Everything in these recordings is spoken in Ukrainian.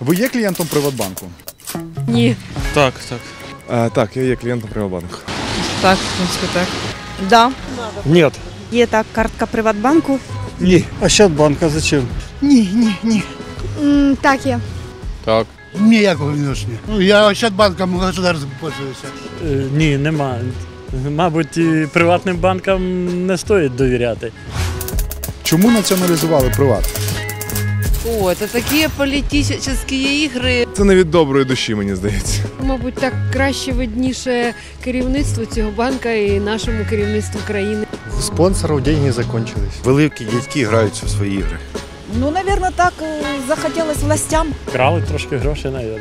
Ви є клієнтом Приватбанку? Ні. Так, так. Е, так, я є клієнтом Приватбанку. Так, в принципі, так. Да. Нет. Є так, картка Приватбанку. Ні. А Щадбанка зачем? Ні, ні, ні. Так, є. Так. Ніякого відношення. Ну, я Ощадбанком государством пользуюся. Е, Ні, нема. Мабуть, і приватним банкам не стоїть довіряти. Чому націоналізували приват? О, це такі політичні ігри. Це не від доброї душі, мені здається. Мабуть, так краще видніше керівництву цього банка і нашому керівництву країни. У спонсорів деньги закончились. Великі дядьки граються в свої ігри. Ну, наверное, так е, захотілось властям. Крали трошки грошей, мабуть.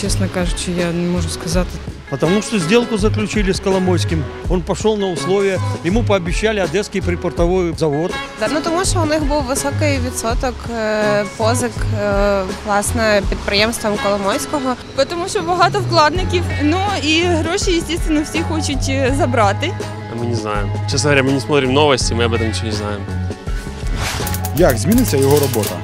Чесно кажучи, я не можу сказати. Потому что сделку заключили с Коломойским. Он пошел на условия, ему пообещали Одесский припортовой завод. Ну тому що у них був високий відсоток е, позик е, власне підприємствам Коломойського. Тому що багато вкладників. Ну і гроші, звісно, всі хочуть е, забрати. Мы не знаем. Честно говоря, мы не смотрим новости, мы об этом ничего не знаем. Як зміниться його робота?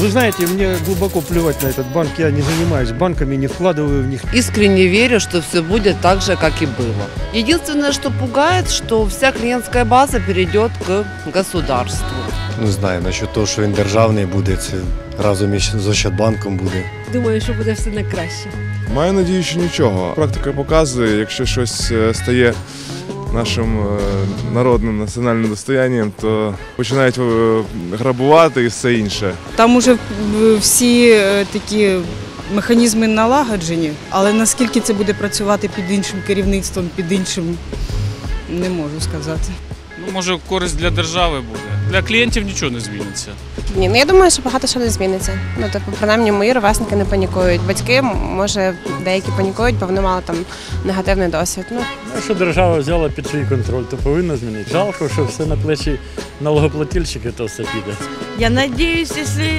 Вы знаете, мне глубоко плевать на этот банк. Я не занимаюсь банками, не вкладываю в них. Искренне верю, что все будет так же, как и было. Единственное, что пугает, что вся клиентская база перейдет к государству. Не знаю, насчет того, що він державний буде, це разом із з Ощадбанком буде. Думаю, що буде все на краще. Маю надію, що нічого. Практика показує, якщо щось е, стає нашим е, народним національним достоянням, то починають е, грабувати і все інше. Там уже е, всі такі механізми налагоджені, але наскільки це буде працювати під іншим керівництвом, під іншим, не можу сказати. Ну, може, користь для держави буде. Для клієнтів нічого не зміниться. Ні, ну я думаю, що багато що не зміниться. Ну типу, принаймні, мої ровесники не панікують. Батьки, може, деякі панікують, бо вони мали там негативний досвід. Ну Якщо держава взяла під свій контроль, то повинна змінити. Жалко, що все на плечі налогоплательщики то все піде. Я сподіваюся, если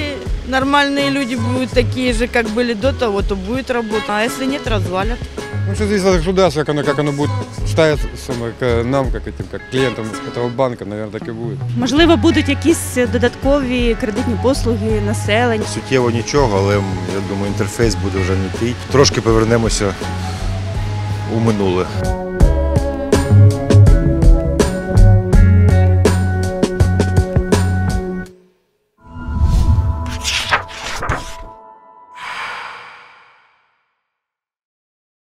нормальные люди будут такие же, как были до того, то будет работа. А если нет, развалят. Ну, что зависит от государства, как оно, как оно будет ставиться к нам, как, этим, как клиентам этого банка, наверное, так и будет. Можливо, будуть якісь додаткові кредитні послуги населення. Суттєво нічого, але м, я думаю, інтерфейс буде вже не тий. Трошки повернемося у минуле.